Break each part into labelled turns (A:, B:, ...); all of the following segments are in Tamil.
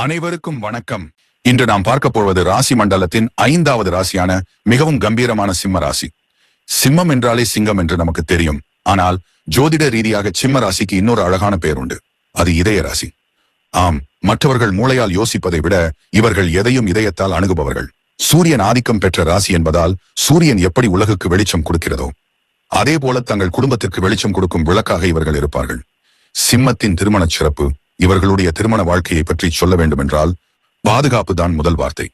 A: அனைவருக்கும் வணக்கம். இன்று நாம் பார்க்க போவது ராசி மண்டலத்தின் ஐந்தாவது ராசியான மிகவும் கம்பீரமான சிம்ம ராசி. சிம்மம் என்றாலே சிங்கம் என்று நமக்கு தெரியும். ஆனால் ஜோதிட ரீதியாக சிம்ம ராசிக்கு இன்னொரு அழகான பெயர் உண்டு அது இதய ராசி. ஆம் மற்றவர்கள் மூளையால் யோசிப்பதை விட இவர்கள் எதையும் இதயத்தால் அணுகுபவர்கள். சூரியன் ஆதிக்கம் பெற்ற ராசி என்பதால் சூரியன் எப்படி உலகுக்கு வெளிச்சம் கொடுக்கிறதோ அதே போல தங்கள் குடும்பத்திற்கு வெளிச்சம் கொடுக்கும் விளக்காக இவர்கள் இருப்பார்கள். சிம்மத்தின் திருமணச் சிறப்பு இவர்களுடைய திருமண வாழ்க்கையை பற்றி சொல்ல வேண்டுமென்றால் பாதுகாப்பு தான் முதல் வார்த்தை.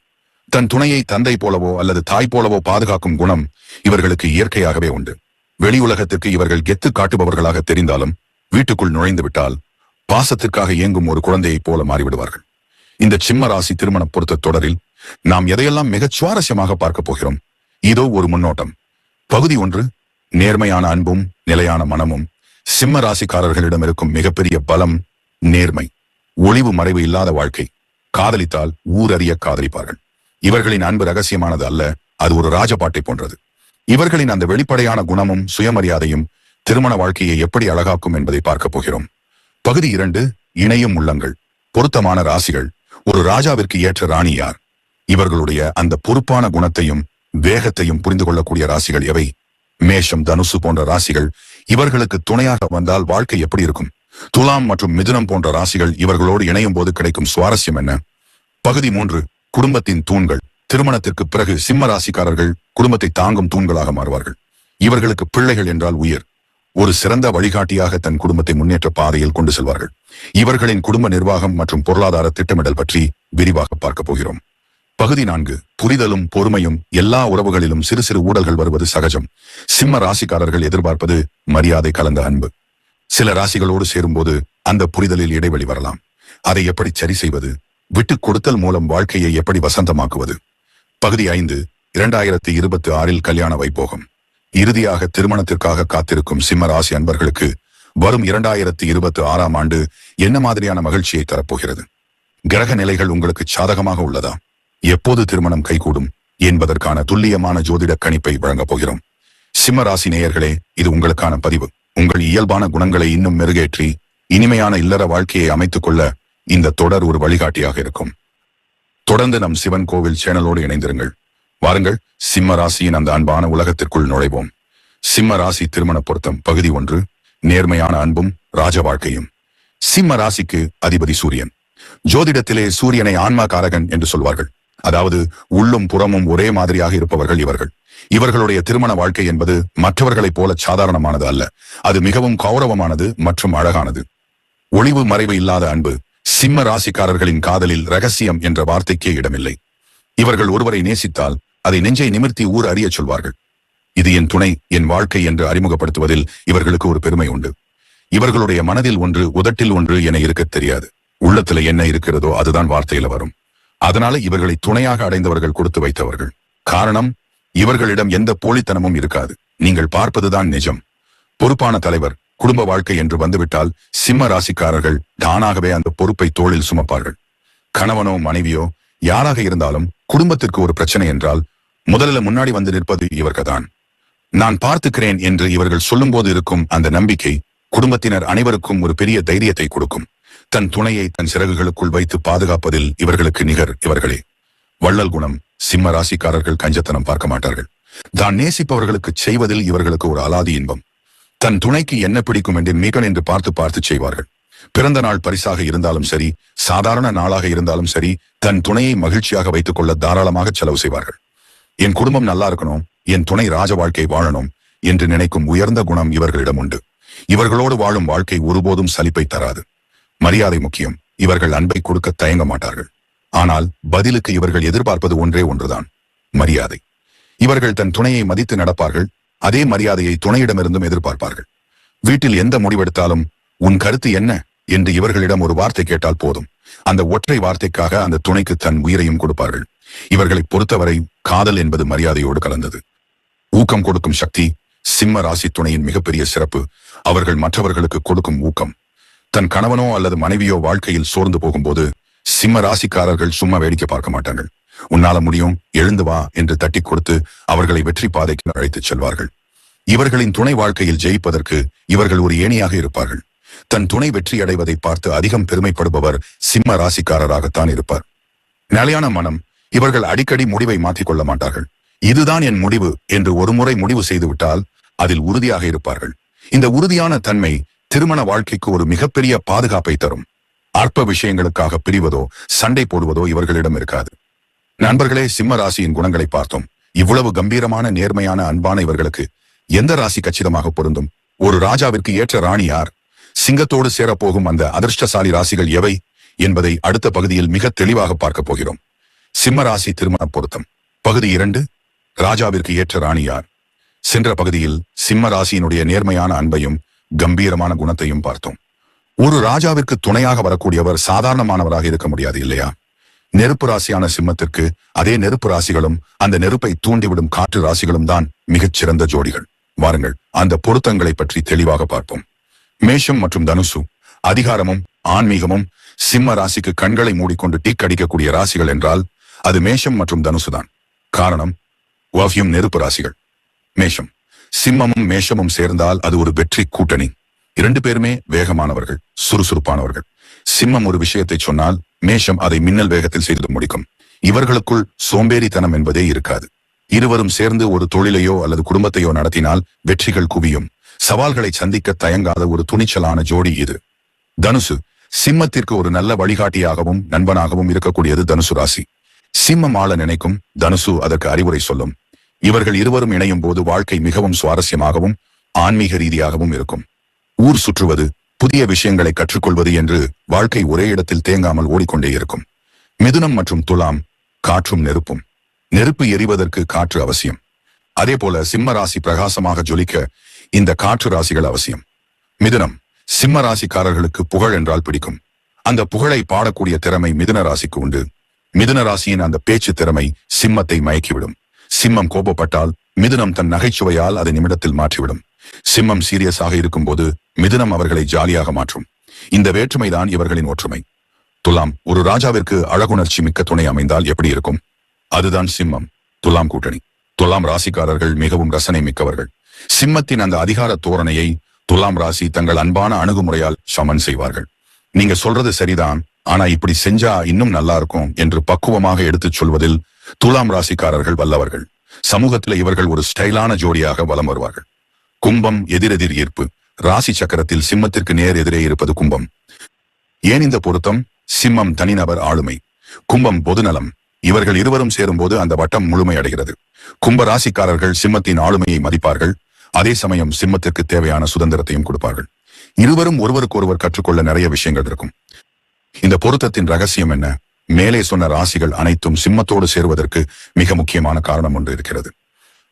A: தன் துணையை தந்தை போலவோ அல்லது தாய் போலவோ பாதுகாக்கும் குணம் இவர்களுக்கு இயற்கையாகவே உண்டு. வெளி உலகத்திற்கு இவர்கள் கெத்து காட்டுபவர்களாக தெரிந்தாலும் வீட்டுக்குள் நுழைந்து விட்டால் பாசத்திற்காக இயங்கும் ஒரு குழந்தையைப் போல மாறிவிடுவார்கள். இந்த சிம்ம ராசி திருமண பொருத்த தொடரில் நாம் எதையெல்லாம் மிகச் சுவாரஸ்யமாக பார்க்கப் போகிறோம் இதோ ஒரு முன்னோட்டம். பகுதி ஒன்று நேர்மையான அன்பும் நிலையான மனமும். சிம்ம ராசிக்காரர்களிடம் இருக்கும் மிகப்பெரிய பலம் நேர்மை ஒளிவு மறைவு இல்லாத வாழ்க்கை. காதலித்தால் ஊரறிய காதலிப்பார்கள். இவர்களின் அன்பு ரகசியமானது அல்ல அது ஒரு ராஜபாட்டை போன்றது. இவர்களின் அந்த வெளிப்படையான குணமும் சுயமரியாதையும் திருமண வாழ்க்கையை எப்படி அழகாக்கும் என்பதை பார்க்க போகிறோம். பகுதி இரண்டு இணையும் உள்ளங்கள். பொருத்தமான ராசிகள். ஒரு ராஜாவிற்கு ஏற்ற ராணி யார்? இவர்களுடைய அந்த பொறுப்பான குணத்தையும் வேகத்தையும் புரிந்து கொள்ளக்கூடிய ராசிகள் எவை? மேஷம் தனுசு போன்ற ராசிகள் இவர்களுக்கு துணையாக வந்தால் வாழ்க்கை எப்படி இருக்கும்? துலாம் மற்றும் மிதுனம் போன்ற ராசிகள் இவர்களோடு இணையும் போது கிடைக்கும் சுவாரஸ்யம் என்ன? பகுதி மூன்று குடும்பத்தின் தூண்கள். திருமணத்திற்கு பிறகு சிம்ம ராசிக்காரர்கள் குடும்பத்தை தாங்கும் தூண்களாக மாறுவார்கள். இவர்களுக்கு பிள்ளைகள் என்றால் உயிர். ஒரு சிறந்த வழிகாட்டியாக தன் குடும்பத்தை முன்னேற்ற பாதையில் கொண்டு செல்வார்கள். இவர்களின் குடும்ப நிர்வாகம் மற்றும் பொருளாதார திட்டமிடல் பற்றி விரிவாக பார்க்க போகிறோம். பகுதி நான்கு புரிதலும் பொறுமையும் எல்லா உறவுகளிலும் சிறு சிறு ஊடல்கள் வருவது சகஜம். சிம்ம ராசிக்காரர்கள் எதிர்பார்ப்பது மரியாதை கலந்த அன்பு. சில ராசிகளோடு சேரும்போது அந்த புரிதலில் இடைவெளி வரலாம். அதை எப்படி சரி செய்வது? விட்டுக் கொடுத்தல் மூலம் வாழ்க்கையை எப்படி வசந்தமாக்குவது? பகுதி ஐந்து இரண்டாயிரத்தி இருபத்தி ஆறில் கல்யாண வைபோகம். இறுதியாக திருமணத்திற்காக காத்திருக்கும் சிம்ம ராசி அன்பர்களுக்கு வரும் இரண்டாயிரத்தி இருபத்தி ஆறாம் ஆண்டு என்ன மாதிரியான மகிழ்ச்சியை தரப்போகிறது? கிரக நிலைகள் உங்களுக்கு சாதகமாக உள்ளதா? எப்போது திருமணம் கைகூடும் என்பதற்கான துல்லியமான ஜோதிட கணிப்பை வழங்கப் போகிறோம். சிம்ம ராசி நேயர்களே இது உங்களுக்கான பதிவு. உங்கள் இயல்பான குணங்களை இன்னும் மெருகேற்றி இனிமையான இல்லற வாழ்க்கையை அமைத்துக் கொள்ள இந்த தொடர் ஒரு வழிகாட்டியாக இருக்கும். தொடர்ந்து நம் சிவன் கோவில் சேனலோடு இணைந்திருங்கள். வாருங்கள் சிம்ம ராசியின் அந்த அன்பான உலகத்திற்குள் நுழைவோம். சிம்ம ராசி திருமண பொருத்தம் பகுதி ஒன்று. நேர்மையான அன்பும் ராஜ வாழ்க்கையும். சிம்ம ராசிக்கு அதிபதி சூரியன். ஜோதிடத்திலே சூரியனை ஆன்மா காரகன் என்று சொல்வார்கள். அதாவது உள்ளும் புறமும் ஒரே மாதிரியாக இருப்பவர்கள் இவர்கள். இவர்களுடைய திருமண வாழ்க்கை என்பது மற்றவர்களைப் போல சாதாரணமானது அல்ல. அது மிகவும் கௌரவமானது மற்றும் அழகானது. ஒளிவு மறைவு இல்லாத அன்பு சிம்ம ராசிக்காரர்களின் காதலில் ரகசியம் என்ற வார்த்தைக்கே இடமில்லை. இவர்கள் ஒருவரை நேசித்தால் அதை நெஞ்சை நிமிர்த்தி ஊர் அறியச் சொல்வார்கள். இது என் துணை என் வாழ்க்கை என்று அறிமுகப்படுத்துவதில் இவர்களுக்கு ஒரு பெருமை உண்டு. இவர்களுடைய மனதில் ஒன்று உதட்டில் ஒன்று என இருக்கத் தெரியாது. உள்ளத்துல என்ன இருக்கிறதோ அதுதான் வார்த்தையில வரும். அதனால இவர்களை துணையாக அடைந்தவர்கள் கொடுத்து வைத்தவர்கள். காரணம் இவர்களிடம் எந்த போலித்தனமும் இருக்காது. நீங்கள் பார்ப்பதுதான் நிஜம். பொறுப்பான தலைவர் குடும்ப வாழ்க்கை என்று வந்துவிட்டால் சிம்ம ராசிக்காரர்கள் தானாகவே அந்த பொறுப்பை தோளில் சுமப்பார்கள். கணவனோ மனைவியோ யாராக இருந்தாலும் குடும்பத்திற்கு ஒரு பிரச்சனை என்றால் முதல்ல முன்னாடி வந்து நிற்பது இவர்கள்தான் நான் பார்த்துக்கிறேன் என்று இவர்கள் சொல்லும்போது இருக்கும் அந்த நம்பிக்கை குடும்பத்தினர் அனைவருக்கும் ஒரு பெரிய தைரியத்தை கொடுக்கும். தன் துணையை தன் சிறகுகளுக்குள் வைத்து பாதுகாப்பதில் இவர்களுக்கு நிகர் இவர்களே. வள்ளல் குணம் சிம்ம ராசிக்காரர்கள் கஞ்சத்தனம் பார்க்க மாட்டார்கள். தான் நேசிப்பவர்களுக்கு செய்வதில் இவர்களுக்கு ஒரு அலாதி இன்பம். தன் துணைக்கு என்ன பிடிக்கும் என்று மிகன் என்று பார்த்து பார்த்து செய்வார்கள். பிறந்த நாள் பரிசாக இருந்தாலும் சரி சாதாரண நாளாக இருந்தாலும் சரி தன் துணையை மகிழ்ச்சியாக வைத்துக் கொள்ள தாராளமாக செலவு செய்வார்கள். என் குடும்பம் நல்லா இருக்கணும் என் துணை ராஜ வாழ்க்கை வாழணும் என்று நினைக்கும் உயர்ந்த குணம் இவர்களிடம் உண்டு. இவர்களோடு வாழும் வாழ்க்கை ஒருபோதும் சலிப்பை தராது. மரியாதை முக்கியம். இவர்கள் அன்பை கொடுக்க தயங்க மாட்டார்கள். ஆனால் பதிலுக்கு இவர்கள் எதிர்பார்ப்பது ஒன்றே ஒன்றுதான். மரியாதை. இவர்கள் தன் துணையை மதித்து நடப்பார்கள். அதே மரியாதையை துணையிடமிருந்தும் எதிர்பார்ப்பார்கள். வீட்டில் எந்த முடிவெடுத்தாலும் உன் கருத்து என்ன? என்று இவர்களிடம் ஒரு வார்த்தை கேட்டால் போதும். அந்த ஒற்றை வார்த்தைக்காக அந்த துணைக்கு தன் உயிரையும் கொடுப்பார்கள். இவர்களை பொறுத்தவரை காதல் என்பது மரியாதையோடு கலந்தது. ஊக்கம் கொடுக்கும் சக்தி சிம்ம ராசி துணையின் மிகப்பெரிய சிறப்பு. அவர்கள் மற்றவர்களுக்கு கொடுக்கும் ஊக்கம். தன் கணவனோ அல்லது மனைவியோ வாழ்க்கையில் சோர்ந்து போகும்போது சிம்ம ராசிக்காரர்கள் சும்மா வேடிக்கை பார்க்க மாட்டார்கள். உன்னால முடியும் எழுந்து வா என்று தட்டி கொடுத்து அவர்களை வெற்றி பாதைக்கு அழைத்துச் செல்வார்கள். இவர்களின் துணை வாழ்க்கையில் ஜெயிப்பதற்கு இவர்கள் ஒரு ஏணியாக இருப்பார்கள். தன் துணை வெற்றி அடைவதை பார்த்து அதிகம் பெருமைப்படுபவர் சிம்ம ராசிக்காரராகத்தான் இருப்பார். நிலையான மனம் இவர்கள் அடிக்கடி முடிவை மாற்றிக் கொள்ள மாட்டார்கள். இதுதான் என் முடிவு என்று ஒருமுறை முடிவு செய்துவிட்டால் அதில் உறுதியாக இருப்பார்கள். இந்த உறுதியான தன்மை திருமண வாழ்க்கைக்கு ஒரு மிகப்பெரிய பாதுகாப்பை தரும். அற்ப விஷயங்களுக்காக பிரிவதோ சண்டை போடுவதோ இவர்களிடம் இருக்காது. நண்பர்களே சிம்ம ராசியின் குணங்களை பார்த்தோம். இவ்வளவு கம்பீரமான நேர்மையான அன்பான இவர்களுக்கு எந்த ராசி கச்சிதமாக பொருந்தும்? ஒரு ராஜாவிற்கு ஏற்ற ராணி யார்? சிங்கத்தோடு சேரப்போகும் அந்த அதிர்ஷ்டசாலி ராசிகள் எவை என்பதை அடுத்த பகுதியில் மிக தெளிவாக பார்க்க போகிறோம். சிம்ம ராசி திருமண பொருத்தம். பகுதி இரண்டு ராஜாவிற்கு ஏற்ற ராணி யார்? சென்ற பகுதியில் சிம்ம ராசியினுடைய நேர்மையான அன்பையும் கம்பீரமான குணத்தையும் பார்த்தோம். ஒரு ராஜாவிற்கு துணையாக வரக்கூடியவர் சாதாரணமானவராக இருக்க முடியாது இல்லையா? நெருப்பு ராசியான சிம்மத்திற்கு அதே நெருப்பு ராசிகளும் அந்த நெருப்பை தூண்டிவிடும் காற்று ராசிகளும் தான் மிகச்சிறந்த ஜோடிகள். வாருங்கள் அந்த பொருத்தங்களை பற்றி தெளிவாக பார்ப்போம். மேஷம் மற்றும் தனுசு அதிகாரமும் ஆன்மீகமும் சிம்ம ராசிக்கு கண்களை மூடிக்கொண்டு டிக் அடிக்கக்கூடிய ராசிகள் என்றால் அது மேஷம் மற்றும் தனுசுதான். காரணம் வவ்யம் நெருப்பு ராசிகள். மேஷம். சிம்மமும் மேஷமும் சேர்ந்தால் அது ஒரு வெற்றி கூட்டணி. இரண்டு பேருமே வேகமானவர்கள் சுறுசுறுப்பானவர்கள். சிம்மம் ஒரு விஷயத்தை சொன்னால் மேஷம் அதை மின்னல் வேகத்தில் செய்து முடிக்கும். இவர்களுக்குள் சோம்பேறித்தனம் என்பதே இருக்காது. இருவரும் சேர்ந்து ஒரு தொழிலையோ அல்லது குடும்பத்தையோ நடத்தினால் வெற்றிகள் குவியும். சவால்களை சந்திக்க தயங்காத ஒரு துணிச்சலான ஜோடி இது. தனுசு சிம்மத்திற்கு ஒரு நல்ல வழிகாட்டியாகவும் நண்பனாகவும் இருக்கக்கூடியது தனுசு ராசி. சிம்மம் ஆள நினைக்கும் தனுசு அதற்கு அறிவுரை சொல்லும். இவர்கள் இருவரும் இணையும் போது வாழ்க்கை மிகவும் சுவாரஸ்யமாகவும் ஆன்மீக ரீதியாகவும் இருக்கும். ஊர் சுற்றுவது புதிய விஷயங்களை கற்றுக்கொள்வது என்று வாழ்க்கை ஒரே இடத்தில் தேங்காமல் ஓடிக்கொண்டே இருக்கும். மிதுனம் மற்றும் துலாம் காற்றும் நெருப்பும். நெருப்பு எரிவதற்கு காற்று அவசியம். அதே போல சிம்ம ராசி பிரகாசமாக ஜொலிக்க இந்த காற்று ராசிகள் அவசியம். மிதுனம் சிம்ம ராசிக்காரர்களுக்கு புகழ் என்றால் பிடிக்கும். அந்த புகழை பாடக்கூடிய திறமை மிதுன ராசிக்கு உண்டு. மிதுன ராசியின் அந்த பேச்சு திறமை சிம்மத்தை மயக்கிவிடும். சிம்மம் கோபப்பட்டால் மிதுனம் தன் நகைச்சுவையால் அதை நிமிடத்தில் மாற்றிவிடும். சிம்மம் சீரியஸாக இருக்கும்போது மிதுனம் அவர்களை ஜாலியாக மாற்றும். இந்த வேற்றுமைதான் இவர்களின் ஒற்றுமை. துலாம் ஒரு ராஜாவிற்கு அழகுணர்ச்சி மிக்க துணை அமைந்தால் எப்படி இருக்கும்? அதுதான் சிம்மம் துலாம் கூட்டணி. துலாம் ராசிக்காரர்கள் மிகவும் ரசனை மிக்கவர்கள். சிம்மத்தின் அந்த அதிகார தோரணையை துலாம் ராசி தங்கள் அன்பான அணுகுமுறையால் சமன் செய்வார்கள். நீங்க சொல்றது சரிதான் ஆனா இப்படி செஞ்சா இன்னும் நல்லா இருக்கும் என்று பக்குவமாக எடுத்துச் சொல்வதில் துலாம் ராசிக்காரர்கள் வல்லவர்கள். சமூகத்தில் இவர்கள் ஒரு ஸ்டைலான ஜோடியாக வலம் வருவார்கள். கும்பம் எதிரெதிர் ஈர்ப்பு. ராசி சக்கரத்தில் சிம்மத்திற்கு நேர் எதிரே இருப்பது கும்பம். ஏன் இந்த பொருத்தம்? சிம்மம் தனிநபர் ஆளுமை. கும்பம் பொதுநலம். இவர்கள் இருவரும் சேரும்போது அந்த வட்டம் முழுமையடைகிறது கும்ப ராசிக்காரர்கள் சிம்மத்தின் ஆளுமையை மதிப்பார்கள். அதே சமயம் சிம்மத்திற்கு தேவையான சுதந்திரத்தையும் கொடுப்பார்கள். இருவரும் ஒருவருக்கொருவர் கற்றுக்கொள்ள நிறைய விஷயங்கள் இருக்கும். இந்த பொருத்தத்தின் ரகசியம் என்ன? மேலே சொன்ன ராசிகள் அனைத்தும் சிம்மத்தோடு சேருவதற்கு மிக முக்கியமான காரணம் ஒன்று இருக்கிறது.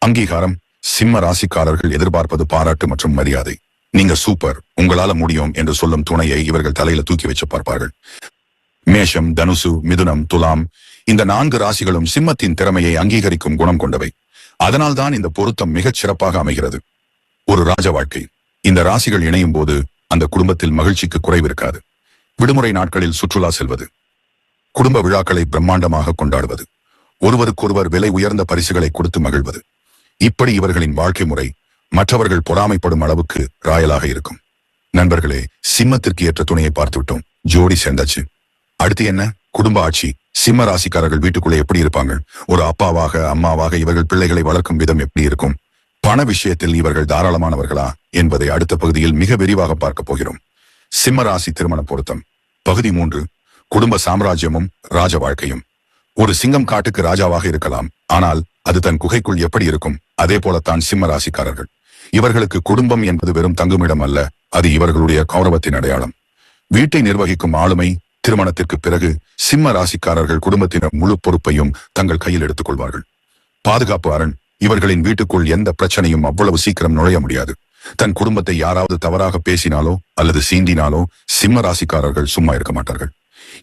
A: அங்கீகாரம் சிம்ம ராசிக்காரர்கள் எதிர்பார்ப்பது பாராட்டு மற்றும் மரியாதை. நீங்க சூப்பர் உங்களால முடியும் என்று சொல்லும் துணையை இவர்கள் தலையில தூக்கி வச்சு பார்ப்பார்கள். மேஷம் தனுசு மிதுனம் துலாம் இந்த நான்கு ராசிகளும் சிம்மத்தின் திறமையை அங்கீகரிக்கும் குணம் கொண்டவை. அதனால்தான் இந்த பொருத்தம் மிகச் சிறப்பாக அமைகிறது. ஒரு ராஜ வாழ்க்கை. இந்த ராசிகள் இணையும் போது அந்த குடும்பத்தில் மகிழ்ச்சிக்கு குறைவு இருக்காது. விடுமுறை நாட்களில் சுற்றுலா செல்வது. குடும்ப விழாக்களை பிரம்மாண்டமாக கொண்டாடுவது ஒருவருக்கொருவர் விலை உயர்ந்த பரிசுகளை கொடுத்து மகிழ்வது. இப்படி இவர்களின் வாழ்க்கை முறை மற்றவர்கள் பொறாமைப்படும் அளவுக்கு ராயலாக இருக்கும். நண்பர்களே சிம்மத்திற்கு ஏற்ற துணையை பார்த்துவிட்டோம். ஜோடி சேர்ந்தாச்சு. அடுத்து என்ன? குடும்ப ஆட்சி. சிம்ம ராசிக்காரர்கள் வீட்டுக்குள்ளே எப்படி இருப்பாங்க? ஒரு அப்பாவாக அம்மாவாக இவர்கள் பிள்ளைகளை வளர்க்கும் விதம் எப்படி இருக்கும்? பண விஷயத்தில் இவர்கள் தாராளமானவர்களா என்பதை அடுத்த பகுதியில் மிக விரிவாக பார்க்க போகிறோம். சிம்ம ராசி திருமண பொருத்தம். பகுதி மூன்று. குடும்ப சாம்ராஜ்யமும் ராஜ வாழ்க்கையும். ஒரு சிங்கம் காட்டுக்கு ராஜாவாக இருக்கலாம் ஆனால் அது தன் குகைக்குள் எப்படி இருக்கும் அதே போலத்தான் சிம்ம ராசிக்காரர்கள். இவர்களுக்கு குடும்பம் என்பது வெறும் தங்குமிடம் அல்ல அது இவர்களுடைய கௌரவத்தின் அடையாளம். வீட்டை நிர்வகிக்கும் ஆளுமை திருமணத்திற்கு பிறகு சிம்ம ராசிக்காரர்கள் குடும்பத்தினர் முழு பொறுப்பையும் தங்கள் கையில் எடுத்துக் கொள்வார்கள். பாதுகாப்பு அரண் இவர்களின் வீட்டுக்குள் எந்த பிரச்சனையும் அவ்வளவு சீக்கிரம் நுழைய முடியாது. தன் குடும்பத்தை யாராவது தவறாக பேசினாலோ அல்லது சீண்டினாலோ சிம்ம ராசிக்காரர்கள் சும்மா இருக்க மாட்டார்கள்.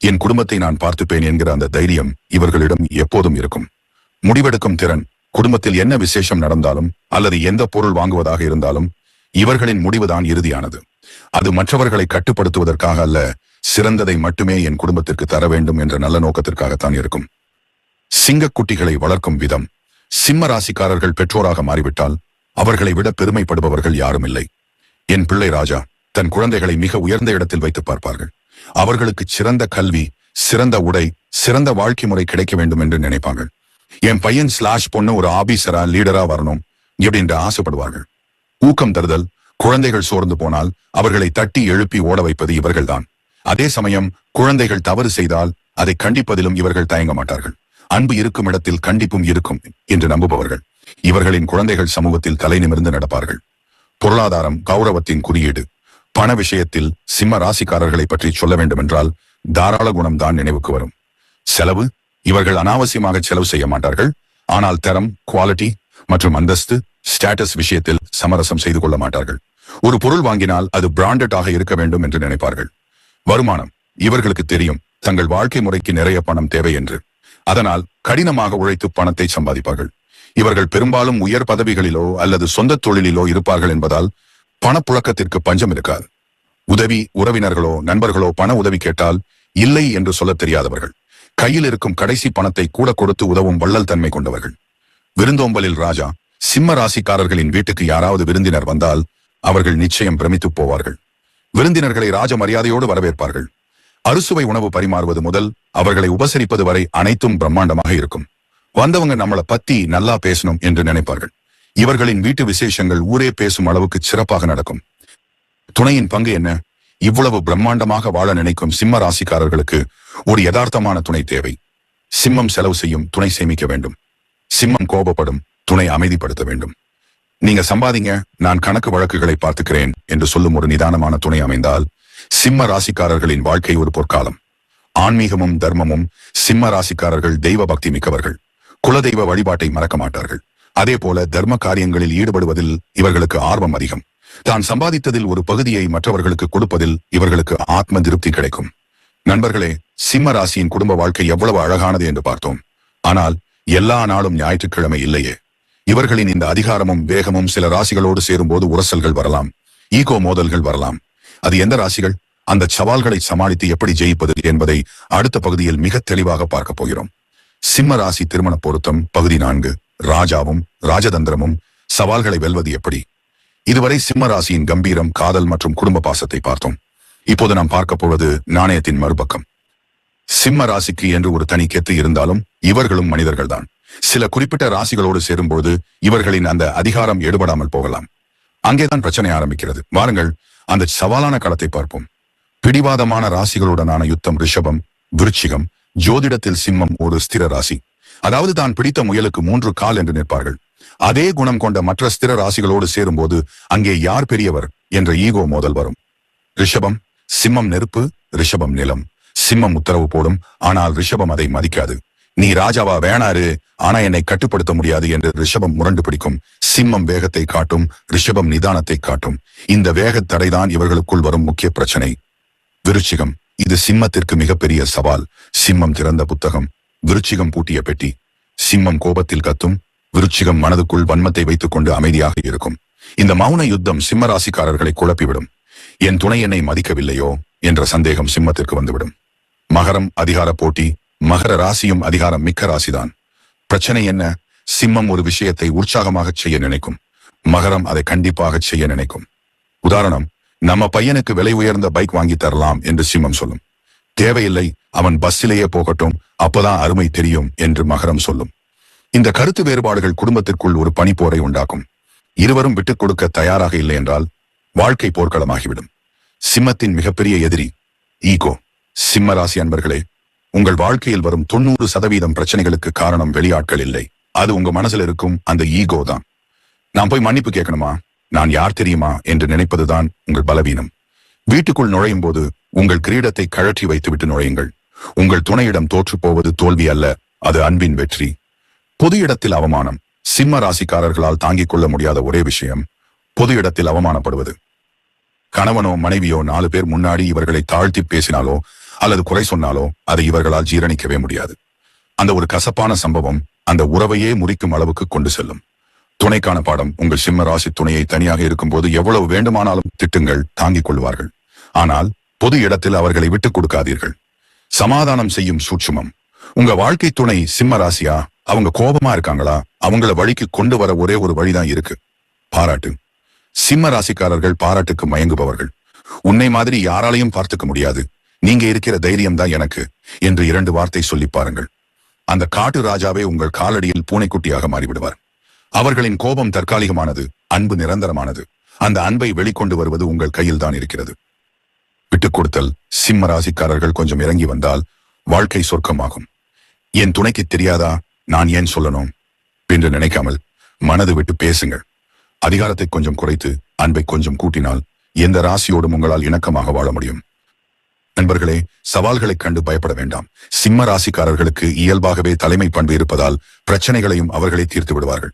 A: என் குடும்பத்தை நான் பார்த்துப்பேன் என்கிற அந்த தைரியம் இவர்களிடம் எப்போதும் இருக்கும். முடிவெடுக்கும் திறன் குடும்பத்தில் என்ன விசேஷம் நடந்தாலும் அல்லது எந்த பொருள் வாங்குவதாக இருந்தாலும் இவர்களின் முடிவுதான் இறுதியானது. அது மற்றவர்களை கட்டுப்படுத்துவதற்காக அல்ல சிறந்ததை மட்டுமே என் குடும்பத்திற்கு தர வேண்டும் என்ற நல்ல நோக்கத்திற்காகத்தான் இருக்கும். சிங்கக்குட்டிகளை வளர்க்கும் விதம் சிம்ம ராசிக்காரர்கள் பெற்றோராக மாறிவிட்டால் அவர்களை விட பெருமைப்படுபவர்கள் யாரும் இல்லை. என் பிள்ளை ராஜா தன் குழந்தைகளை மிக உயர்ந்த இடத்தில் வைத்து பார்ப்பார்கள். அவர்களுக்கு சிறந்த கல்வி சிறந்த உடை சிறந்த வாழ்க்கை முறை கிடைக்க வேண்டும் என்று நினைப்பார்கள். என் பையன் ஸ்லாஷ் பொண்ணு ஒரு ஆபீசரா லீடரா வரணும் எப்படின்று ஆசைப்படுவார்கள். ஊக்கம் தருதல் குழந்தைகள் சோர்ந்து போனால் அவர்களை தட்டி எழுப்பி ஓட வைப்பது இவர்கள்தான். அதே சமயம் குழந்தைகள் தவறு செய்தால் அதை கண்டிப்பதிலும் இவர்கள் தயங்க மாட்டார்கள். அன்பு இருக்கும் இடத்தில் கண்டிப்பும் இருக்கும் என்று நம்புபவர்கள். இவர்களின் குழந்தைகள் சமூகத்தில் தலை நிமிர்ந்து நடப்பார்கள். பொருளாதாரம் கௌரவத்தின் குறியீடு. பண விஷயத்தில் சிம்ம ராசிக்காரர்களை பற்றி சொல்ல வேண்டுமென்றால் தாராள குணம்தான் நினைவுக்கு வரும். செலவு இவர்கள் அனாவசியமாக செலவு செய்ய மாட்டார்கள். ஆனால் தரம் குவாலிட்டி மற்றும் அந்தஸ்து ஸ்டேட்டஸ் விஷயத்தில் சமரசம் செய்து கொள்ள மாட்டார்கள். ஒரு பொருள் வாங்கினால் அது பிராண்டட் இருக்க வேண்டும் என்று நினைப்பார்கள். வருமானம் இவர்களுக்கு தெரியும் தங்கள் வாழ்க்கை முறைக்கு நிறைய பணம் தேவை என்று. அதனால் கடினமாக உழைத்து பணத்தை சம்பாதிப்பார்கள். இவர்கள் பெரும்பாலும் உயர் பதவிகளிலோ அல்லது சொந்த தொழிலிலோ இருப்பார்கள் என்பதால் பணப்புழக்கத்திற்கு பஞ்சம் இருக்காது. உதவி உறவினர்களோ நண்பர்களோ பண உதவி கேட்டால் இல்லை என்று சொல்லத் தெரியாதவர்கள். கையில் இருக்கும் கடைசி பணத்தை கூட கொடுத்து உதவும் வள்ளல் தன்மை கொண்டவர்கள். விருந்தோம்பலில் ராஜா சிம்ம ராசிக்காரர்களின் வீட்டுக்கு யாராவது விருந்தினர் வந்தால் அவர்கள் நிச்சயம் பிரமித்துப் போவார்கள். விருந்தினர்களை ராஜ மரியாதையோடு வரவேற்பார்கள். அறுசுவை உணவு பரிமாறுவது முதல் அவர்களை உபசரிப்பது வரை அனைத்தும் பிரம்மாண்டமாக இருக்கும். வந்தவங்க நம்மளை பத்தி நல்லா பேசணும் என்று நினைப்பார்கள். இவர்களின் வீட்டு விசேஷங்கள் ஊரே பேசும் அளவுக்கு சிறப்பாக நடக்கும். துணையின் பங்கு என்ன? இவ்வளவு பிரம்மாண்டமாக வாழ நினைக்கும் சிம்ம ராசிக்காரர்களுக்கு ஒரு யதார்த்தமான துணை தேவை. சிம்மம் செலவு செய்யும் துணை சேமிக்க வேண்டும். சிம்மம் கோபப்படும் துணை அமைதிப்படுத்த வேண்டும். நீங்க சம்பாதிங்க நான் கணக்கு வழக்குகளை பார்த்துக்கிறேன் என்று சொல்லும் ஒரு நிதானமான துணை அமைந்தால் சிம்ம ராசிக்காரர்களின் வாழ்க்கை ஒரு பொற்காலம். ஆன்மீகமும் தர்மமும் சிம்ம ராசிக்காரர்கள் தெய்வ பக்தி மிக்கவர்கள். குலதெய்வ வழிபாட்டை மறக்க மாட்டார்கள். அதே போல தர்ம காரியங்களில் ஈடுபடுவதில் இவர்களுக்கு ஆர்வம் அதிகம். தான் சம்பாதித்ததில் ஒரு பகுதியை மற்றவர்களுக்கு கொடுப்பதில் இவர்களுக்கு ஆத்ம திருப்தி கிடைக்கும். நண்பர்களே சிம்ம ராசியின் குடும்ப வாழ்க்கை எவ்வளவு அழகானது என்று பார்த்தோம். ஆனால் எல்லா நாளும் ஞாயிற்றுக்கிழமை இல்லையே. இவர்களின் இந்த அதிகாரமும் வேகமும் சில ராசிகளோடு சேரும்போது உரசல்கள் வரலாம். ஈகோ மோதல்கள் வரலாம். அது எந்த ராசிகள்? அந்த சவால்களை சமாளித்து எப்படி ஜெயிப்பது என்பதை அடுத்த பகுதியில் மிக தெளிவாக பார்க்க போகிறோம். சிம்ம ராசி திருமண பொருத்தம் பகுதி நான்கு. ராஜாவும் ராஜதந்திரமும் சவால்களை வெல்வது எப்படி? இதுவரை சிம்ம ராசியின் கம்பீரம் காதல் மற்றும் குடும்ப பாசத்தை பார்த்தோம். இப்போது நாம் பார்க்க போவது நாணயத்தின் மறுபக்கம். சிம்ம ராசிக்கு என்று ஒரு தனி கெத்து இருந்தாலும் இவர்களும் மனிதர்கள்தான். சில குறிப்பிட்ட ராசிகளோடு சேரும்பொழுது இவர்களின் அந்த அதிகாரம் எடுபடாமல் போகலாம். அங்கேதான் பிரச்சனை ஆரம்பிக்கிறது. வாருங்கள் அந்த சவாலான களத்தை பார்ப்போம். பிடிவாதமான ராசிகளுடனான யுத்தம் ரிஷபம் விருச்சிகம் ஜோதிடத்தில் சிம்மம் ஒரு ஸ்திர ராசி. அதாவது தான் பிடித்த முயலுக்கு மூன்று கால் என்று நிற்பார்கள். அதே குணம் கொண்ட மற்ற ஸ்திர ராசிகளோடு சேரும்போது அங்கே யார் பெரியவர் என்ற ஈகோ மோதல் வரும். ரிஷபம் சிம்மம் நெருப்பு ரிஷபம் நிலம். சிம்மம் உத்தரவு போடும் ஆனால் ரிஷபம் அதை மதிக்காது. நீ ராஜாவா வேணாரு ஆனா என்னை கட்டுப்படுத்த முடியாது என்று ரிஷபம் முரண்டு பிடிக்கும். சிம்மம் வேகத்தை காட்டும் ரிஷபம் நிதானத்தை காட்டும். இந்த வேக தடைதான் இவர்களுக்குள் வரும் முக்கிய பிரச்சனை. விருச்சிகம் இது சிம்மத்திற்கு மிகப்பெரிய சவால். சிம்மம் திறந்த புத்தகம். விருச்சிகம் பூட்டிய பெட்டி. சிம்மம் கோபத்தில் கத்தும் விருச்சிகம் மனதுக்குள் வன்மத்தை வைத்துக் கொண்டு அமைதியாக இருக்கும். இந்த மௌன யுத்தம் சிம்ம ராசிக்காரர்களை குழப்பிவிடும். என் துணை என்னை மதிக்கவில்லையோ என்ற சந்தேகம் சிம்மத்திற்கு வந்துவிடும். மகரம் அதிகார போட்டி மகர ராசியும் அதிகாரம் மிக்க ராசிதான். பிரச்சனை என்ன? சிம்மம் ஒரு விஷயத்தை உற்சாகமாக செய்ய நினைக்கும். மகரம் அதை கண்டிப்பாக செய்ய நினைக்கும். உதாரணம் நம்ம பையனுக்கு விலை உயர்ந்த பைக் வாங்கி தரலாம் என்று சிம்மம் சொல்லும். தேவையில்லை அவன் பஸ்ஸிலேயே போகட்டும் அப்பதான் அருமை தெரியும் என்று மகரம் சொல்லும். இந்த கருத்து வேறுபாடுகள் குடும்பத்திற்குள் ஒரு பனிப்போரை உண்டாக்கும். இருவரும் விட்டுக் கொடுக்க தயாராக இல்லை என்றால் வாழ்க்கை போர்க்களமாகிவிடும். சிம்மத்தின் மிகப்பெரிய எதிரி ஈகோ சிம்ம ராசி அன்பர்களே உங்கள் வாழ்க்கையில் வரும் தொண்ணூறு சதவீதம் பிரச்சனைகளுக்கு காரணம் வெளியாட்கள் இல்லை. அது உங்க மனசுல இருக்கும் அந்த ஈகோ தான். நான் போய் மன்னிப்பு கேட்கணுமா? நான் யார் தெரியுமா? என்று நினைப்பதுதான் உங்கள் பலவீனம். வீட்டுக்குள் நுழையும் போது உங்கள் கிரீடத்தை கழற்றி வைத்துவிட்டு நுழையுங்கள். உங்கள் துணையிடம் தோற்று போவது தோல்வி அல்ல அது அன்பின் வெற்றி. பொது இடத்தில் அவமானம் சிம்ம ராசிக்காரர்களால் தாங்கிக் கொள்ள முடியாத ஒரே விஷயம் பொது இடத்தில் அவமானப்படுவது. கணவனோ மனைவியோ நாலு பேர் முன்னாடி இவர்களை தாழ்த்தி பேசினாலோ அல்லது குறை சொன்னாலோ அதை இவர்களால் ஜீரணிக்கவே முடியாது. அந்த ஒரு கசப்பான சம்பவம் அந்த உறவையே முறிக்கும் அளவுக்கு கொண்டு செல்லும். துணைக்கான பாடம் உங்கள் சிம்ம ராசி துணையை தனியாக இருக்கும்போது எவ்வளவு வேண்டுமானாலும் திட்டுங்கள் தாங்கிக் கொள்வார்கள். ஆனால் பொது இடத்தில் அவர்களை விட்டுக் கொடுக்காதீர்கள். சமாதானம் செய்யும் சூட்சுமம். உங்க வாழ்க்கை துணை சிம்ம ராசியா? அவங்க கோபமா இருக்காங்களா? அவங்கள வழிக்கு கொண்டு வர ஒரே ஒரு வழிதான் இருக்கு. பாராட்டு. சிம்ம ராசிக்காரர்கள் பாராட்டுக்கு மயங்குபவர்கள். உன்னை மாதிரி யாராலையும் பார்த்துக்க முடியாது. நீங்க இருக்கிற தைரியம் தான் எனக்கு என்று இரண்டு வார்த்தை சொல்லி பாருங்கள். அந்த காட்டு ராஜாவே உங்கள் காலடியில் பூனைக்குட்டியாக மாறிவிடுவார். அவர்களின் கோபம் தற்காலிகமானது அன்பு நிரந்தரமானது. அந்த அன்பை வெளிக்கொண்டு வருவது உங்கள் கையில் தான் இருக்கிறது. விட்டுக் கொடுத்தல் சிம்ம ராசிக்காரர்கள் கொஞ்சம் இறங்கி வந்தால் வாழ்க்கை சொர்க்கமாகும். என் துணைக்கு தெரியாதா? நான் ஏன் சொல்லணும்? என்று நினைக்காமல் மனது விட்டு பேசுங்கள். அதிகாரத்தை கொஞ்சம் குறைத்து அன்பை கொஞ்சம் கூட்டினால் எந்த ராசியோடும் உங்களால் இணக்கமாக வாழ முடியும். நண்பர்களே சவால்களைக் கண்டு பயப்பட வேண்டாம். சிம்ம ராசிக்காரர்களுக்கு இயல்பாகவே தலைமை பண்பு இருப்பதால் பிரச்சனைகளையும் அவர்களே தீர்த்து விடுவார்கள்.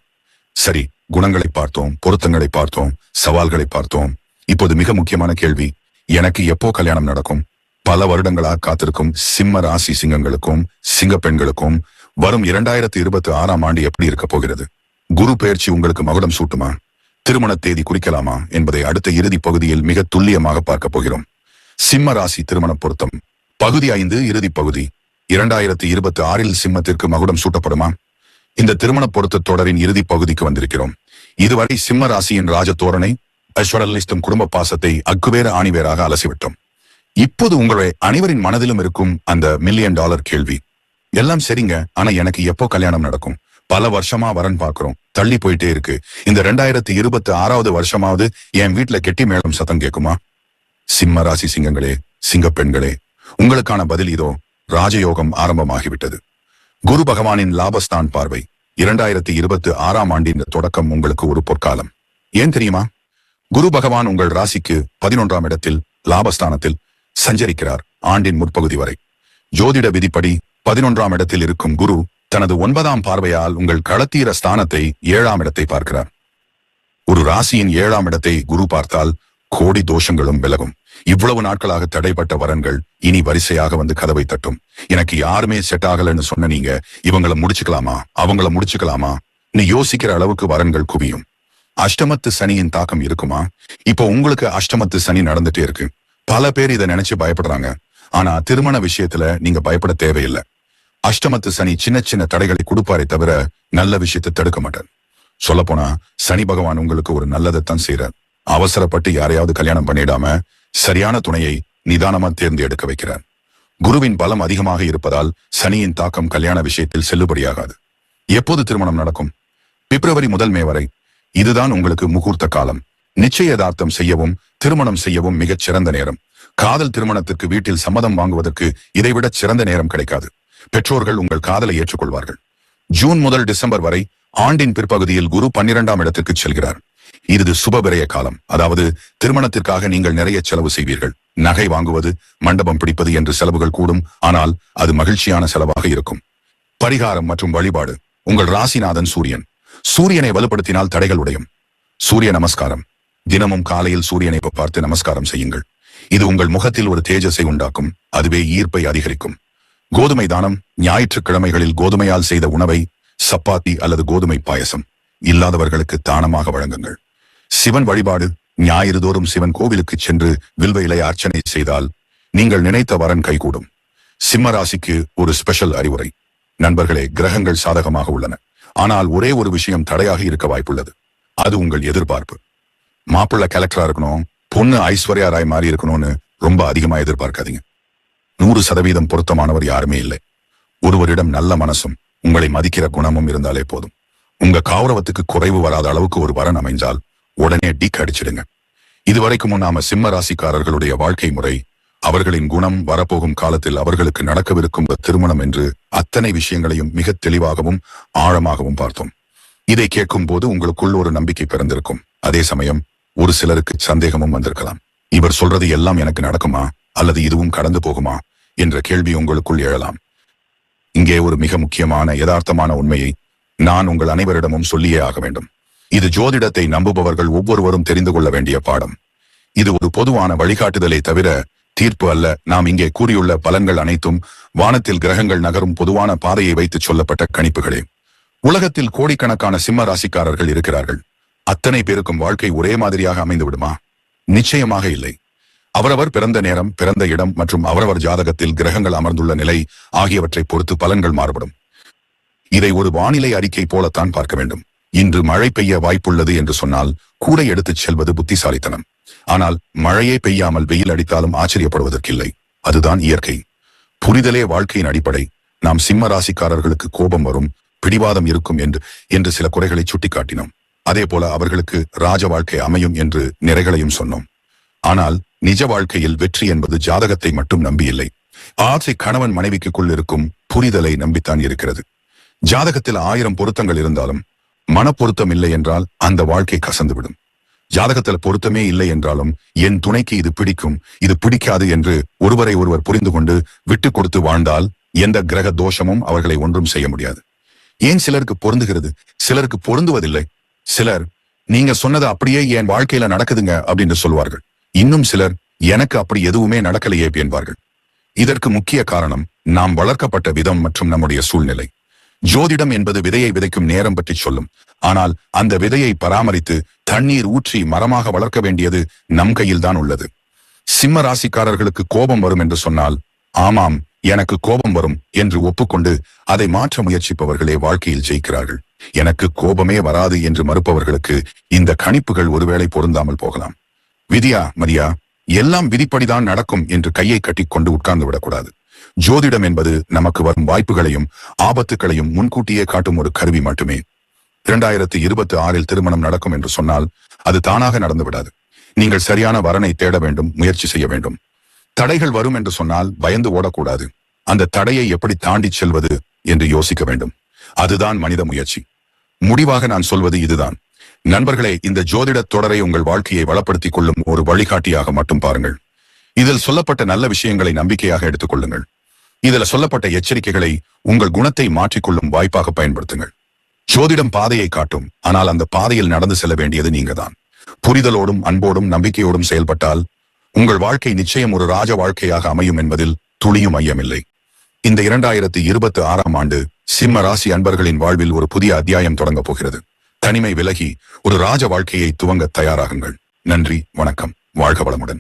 A: சரி குணங்களை பார்த்தோம் பொருத்தங்களை பார்த்தோம் சவால்களை பார்த்தோம். இப்போது மிக முக்கியமான கேள்வி எனக்கு எப்போ கல்யாணம் நடக்கும்? பல வருடங்களா காத்திருக்கும் சிம்ம ராசி சிங்கங்களுக்கும் சிங்க பெண்களுக்கும் வரும் இரண்டாயிரத்தி இருபத்தி ஆறாம் ஆண்டு எப்படி இருக்க போகிறது? குரு பெயர்ச்சி உங்களுக்கு மகுடம் சூட்டுமா? திருமண தேதி குறிக்கலாமா? என்பதை அடுத்த இறுதி பகுதியில் மிக துல்லியமாக பார்க்க போகிறோம். சிம்ம ராசி திருமண பொருத்தம். பகுதி ஐந்து இறுதி பகுதி. இரண்டாயிரத்தி இருபத்தி ஆறில் சிம்மத்திற்கு மகுடம் சூட்டப்படுமா? இந்த திருமண பொருத்த தொடரின் இறுதி பகுதிக்கு வந்திருக்கிறோம். இதுவரை சிம்ம ராசியின் ராஜ தோரணை ஐஸ்வரலிஸ்டும் குடும்ப பாசத்தை அக்குவேர ஆணிவேராக அலசிவிட்டோம். இப்போது உங்களுடைய அனைவரின் மனதிலும் இருக்கும் அந்த மில்லியன் டாலர் கேள்வி. எல்லாம் சரிங்க ஆனா எனக்கு எப்போ கல்யாணம் நடக்கும்? பல வருஷமா வரன் பாக்குறோம் தள்ளி போயிட்டே இருக்கு. இந்த ரெண்டாயிரத்தி இருபத்தி ஆறாவது வருஷமாவது என் வீட்டுல கெட்டி மேளம் சத்தம் கேட்குமா? சிம்ம ராசி சிங்கங்களே சிங்க பெண்களே உங்களுக்கான பதில் இதோ ராஜயோகம் ஆரம்பமாகிவிட்டது. குரு பகவானின் லாபஸ்தான் பார்வை. இரண்டாயிரத்தி இருபத்தி ஆறாம் ஆண்டின் தொடக்கம் உங்களுக்கு ஒரு பொற்காலம். ஏன் தெரியுமா? குரு பகவான் உங்கள் ராசிக்கு பதினொன்றாம் இடத்தில் லாபஸ்தானத்தில் சஞ்சரிக்கிறார் ஆண்டின் முற்பகுதி வரை. ஜோதிட விதிப்படி பதினொன்றாம் இடத்தில் இருக்கும் குரு தனது ஒன்பதாம் பார்வையால் உங்கள் களத்தீர ஸ்தானத்தை ஏழாம் இடத்தை பார்க்கிறார். ஒரு ராசியின் ஏழாம் இடத்தை குரு பார்த்தால் கோடி தோஷங்களும் விலகும். இவ்வளவு நாட்களாக தடைப்பட்ட வரன்கள் இனி வரிசையாக வந்து கதவை தட்டும். எனக்கு யாருமே செட் ஆகலன்னு சொன்ன நீங்க இவங்களை முடிச்சுக்கலாமா? அவங்கள முடிச்சுக்கலாமா? நீ யோசிக்கிற அளவுக்கு வரன்கள் குவியும். அஷ்டமத்து சனியின் தாக்கம் இருக்குமா? இப்போ உங்களுக்கு அஷ்டமத்து சனி நடந்துட்டே இருக்கு. பல பேர் இதை நினைச்சு பயப்படுறாங்க. ஆனா திருமண விஷயத்துல நீங்க பயப்பட தேவையில்லை. அஷ்டமத்து சனி சின்ன சின்ன தடைகளை கொடுப்பாரே தவிர நல்ல விஷயத்தை தடுக்க மாட்டார். சொல்லப்போனா சனி பகவான் உங்களுக்கு ஒரு நல்லதைத்தான் செய்யறார் அவசரப்பட்டு யாரையாவது கல்யாணம் பண்ணிடாம சரியான துணையை நிதானமா தேர்ந்து எடுக்க வைக்கிறார். குருவின் பலம் அதிகமாக இருப்பதால் சனியின் தாக்கம் கல்யாண விஷயத்தில் செல்லுபடியாகாது. எப்போது திருமணம் நடக்கும்? பிப்ரவரி முதல் மே வரை. இதுதான் உங்களுக்கு முகூர்த்த காலம். நிச்சயதார்த்தம் செய்யவும் திருமணம் செய்யவும் மிகச் சிறந்த நேரம். காதல் திருமணத்திற்கு வீட்டில் சம்மதம் வாங்குவதற்கு இதைவிட சிறந்த நேரம் கிடைக்காது. பெற்றோர்கள் உங்கள் காதலை ஏற்றுக்கொள்வார்கள். ஜூன் முதல் டிசம்பர் வரை ஆண்டின் பிற்பகுதியில் குரு பன்னிரெண்டாம் இடத்திற்கு செல்கிறார். இது சுபவிரய காலம். அதாவது திருமணத்திற்காக நீங்கள் நிறைய செலவு செய்வீர்கள். நகை வாங்குவது மண்டபம் பிடிப்பது என்று செலவுகள் கூடும். ஆனால் அது மகிழ்ச்சியான செலவாக இருக்கும். பரிகாரம் மற்றும் வழிபாடு. உங்கள் ராசிநாதன் சூரியன். சூரியனை வலுப்படுத்தினால் தடைகள் உடையும். சூரிய நமஸ்காரம். தினமும் காலையில் சூரியனை பார்த்து நமஸ்காரம் செய்யுங்கள். இது உங்கள் முகத்தில் ஒரு தேஜஸை உண்டாக்கும். அதுவே ஈர்ப்பை அதிகரிக்கும். கோதுமை தானம் ஞாயிற்றுக்கிழமைகளில் கோதுமையால் செய்த உணவை சப்பாத்தி அல்லது கோதுமை பாயசம் இல்லாதவர்களுக்கு தானமாக வழங்குங்கள். சிவன் வழிபாடு ஞாயிறு தோறும் சிவன் கோவிலுக்கு சென்று வில்வ இலை அர்ச்சனை செய்தால் நீங்கள் நினைத்த வரன் கைகூடும். சிம்ம ராசிக்கு ஒரு ஸ்பெஷல் அறிவுரை. நண்பர்களே கிரகங்கள் சாதகமாக உள்ளன. ஆனால் ஒரே ஒரு விஷயம் தடையாக இருக்க வாய்ப்புள்ளது. அது உங்கள் எதிர்பார்ப்பு. மாப்பிள்ள கலெக்டரா இருக்கணும் பொண்ணு ஐஸ்வர்யா ராய் மாதிரி இருக்கணும்னு ரொம்ப அதிகமா எதிர்பார்க்காதீங்க. நூறு சதவீதம் பொருத்தமானவர் யாருமே இல்லை. ஒருவரிடம் நல்ல மனசும் உங்களை மதிக்கிற குணமும் இருந்தாலே போதும். உங்க கௌரவத்துக்கு குறைவு வராத அளவுக்கு ஒரு வரன் அமைஞ்சால் உடனே டிக் அடிச்சிடுங்க. இதுவரைக்கும் நாம சிம்ம ராசிக்காரர்களுடைய வாழ்க்கை முறை அவர்களின் குணம் வரப்போகும் காலத்தில் அவர்களுக்கு நடக்கவிருக்கும் திருமணம் என்று அத்தனை விஷயங்களையும் மிக தெளிவாகவும் ஆழமாகவும் பார்த்தோம். இதை கேட்கும் போது உங்களுக்குள் ஒரு நம்பிக்கை பிறந்திருக்கும். அதே சமயம் ஒரு சிலருக்கு சந்தேகமும் வந்திருக்கலாம். இவர் சொல்றது எல்லாம் எனக்கு நடக்குமா? அல்லது இதுவும் கடந்து போகுமா? என்ற கேள்வி உங்களுக்குள் எழலாம். இங்கே ஒரு மிக முக்கியமான யதார்த்தமான உண்மையை நான் உங்கள் அனைவரிடமும் சொல்லியே ஆக வேண்டும். இது ஜோதிடத்தை நம்புபவர்கள் ஒவ்வொருவரும் தெரிந்து கொள்ள வேண்டிய பாடம். இது ஒரு பொதுவான வழிகாட்டுதலை தவிர தீர்ப்பு அல்ல. நாம் இங்கே கூறியுள்ள பலன்கள் அனைத்தும் வானத்தில் கிரகங்கள் நகரும் பொதுவான பாதையை வைத்து சொல்லப்பட்ட கணிப்புகளே. உலகத்தில் கோடிக்கணக்கான சிம்ம ராசிக்காரர்கள் இருக்கிறார்கள். அத்தனை பேருக்கும் வாழ்க்கை ஒரே மாதிரியாக அமைந்து விடுமா நிச்சயமாக இல்லை. அவரவர் பிறந்த நேரம் பிறந்த இடம் மற்றும் அவரவர் ஜாதகத்தில் கிரகங்கள் அமர்ந்துள்ள நிலை ஆகியவற்றை பொறுத்து பலன்கள் மாறுபடும். இதை ஒரு வானிலை அறிக்கை போலத்தான் பார்க்க வேண்டும். இன்று மழை பெய்ய வாய்ப்புள்ளது என்று சொன்னால் கூடை எடுத்துச் செல்வது புத்திசாலித்தனம். ஆனால் மழையே பெய்யாமல் வெயில் அடித்தாலும் ஆச்சரியப்படுவதற்கில்லை. அதுதான் இயற்கை. புரிதலே வாழ்க்கையின் அடிப்படை. நாம் சிம்ம ராசிக்காரர்களுக்கு கோபம் வரும் பிடிவாதம் இருக்கும் என்று என்று சில குறைகளை சுட்டிக்காட்டினோம். அதே போல அவர்களுக்கு ராஜ வாழ்க்கை அமையும் என்று நிறைகளையும் சொன்னோம். ஆனால் நிஜ வாழ்க்கையில் வெற்றி என்பது ஜாதகத்தை மட்டும் நம்பியில்லை. ஆசை கணவன் மனைவிக்குள் இருக்கும் புரிதலை நம்பித்தான் இருக்கிறது. ஜாதகத்தில் ஆயிரம் பொருத்தங்கள் இருந்தாலும் மனப்பொருத்தம் இல்லை என்றால் அந்த வாழ்க்கை கசந்துவிடும். ஜாதகத்துல பொருத்தமே இல்லை என்றாலும் என் துணைக்கு இது பிடிக்கும் இது பிடிக்காது என்று ஒருவரை ஒருவர் புரிந்து கொண்டு விட்டு கொடுத்து வாழ்ந்தால் எந்த கிரக தோஷமும் அவர்களை ஒன்றும் செய்ய முடியாது. ஏன் சிலருக்கு பொருந்துகிறது? சிலருக்கு பொருந்துவதில்லை. சிலர் நீங்க சொன்னது அப்படியே என் வாழ்க்கையில நடக்குதுங்க அப்படின்னு சொல்வார்கள். இன்னும் சிலர் எனக்கு அப்படி எதுவுமே நடக்கலையே என்பார்கள். இதற்கு முக்கிய காரணம் நாம் வளர்க்கப்பட்ட விதம் மற்றும் நம்முடைய சூழ்நிலை. ஜோதிடம் என்பது விதையை விதைக்கும் நேரம் பற்றி சொல்லும். ஆனால் அந்த விதையை பராமரித்து தண்ணீர் ஊற்றி மரமாக வளர்க்க வேண்டியது நம் கையில்தான் உள்ளது. சிம்ம ராசிக்காரர்களுக்கு கோபம் வரும் என்று சொன்னால் ஆமாம் எனக்கு கோபம் வரும் என்று ஒப்புக்கொண்டு அதை மாற்ற முயற்சிப்பவர்களே வாழ்க்கையில் ஜெயிக்கிறார்கள். எனக்கு கோபமே வராது என்று மறுப்பவர்களுக்கு இந்த கணிப்புகள் ஒருவேளை பொருந்தாமல் போகலாம். விதியா மதியா எல்லாம் விதிப்படிதான் நடக்கும் என்று கையை கட்டிக்கொண்டு உட்கார்ந்து விடக்கூடாது. ஜோதிடம் என்பது நமக்கு வரும் வாய்ப்புகளையும் ஆபத்துகளையும் முன்கூட்டியே காட்டும் ஒரு கருவி மட்டுமே. இரண்டாயிரத்தி இருபத்தி ஆறில் திருமணம் நடக்கும் என்று சொன்னால் அது தானாக நடந்து விடாது நீங்கள் சரியான வரனை தேட வேண்டும் முயற்சி செய்ய வேண்டும். தடைகள் வரும் என்று சொன்னால் பயந்து ஓடக்கூடாது. அந்த தடையை எப்படி தாண்டி செல்வது என்று யோசிக்க வேண்டும். அதுதான் மனித முயற்சி. முடிவாக நான் சொல்வது இதுதான். நண்பர்களே இந்த ஜோதிட தொடரை உங்கள் வாழ்க்கையை வளப்படுத்திக் கொள்ளும் ஒரு வழிகாட்டியாக மட்டும் பாருங்கள். இதில் சொல்லப்பட்ட நல்ல விஷயங்களை நம்பிக்கையாக எடுத்துக் கொள்ளுங்கள். இதுல சொல்லப்பட்ட எச்சரிக்கைகளை உங்கள் குணத்தை மாற்றிக்கொள்ளும் வாய்ப்பாக பயன்படுத்துங்கள். ஜோதிடம் பாதையை காட்டும். ஆனால் அந்த பாதையில் நடந்து செல்ல வேண்டியது நீங்கதான். புரிதலோடும் அன்போடும் நம்பிக்கையோடும் செயல்பட்டால் உங்கள் வாழ்க்கை நிச்சயம் ஒரு ராஜ வாழ்க்கையாக அமையும் என்பதில் துளியும் ஐயமில்லை. இந்த இரண்டாயிரத்தி இருபத்தி ஆறாம் ஆண்டு சிம்ம ராசி அன்பர்களின் வாழ்வில் ஒரு புதிய அத்தியாயம் தொடங்கப் போகிறது. தனிமை விலகி ஒரு ராஜ வாழ்க்கையை துவங்க தயாராகுங்கள். நன்றி வணக்கம். வாழ்க வளமுடன்.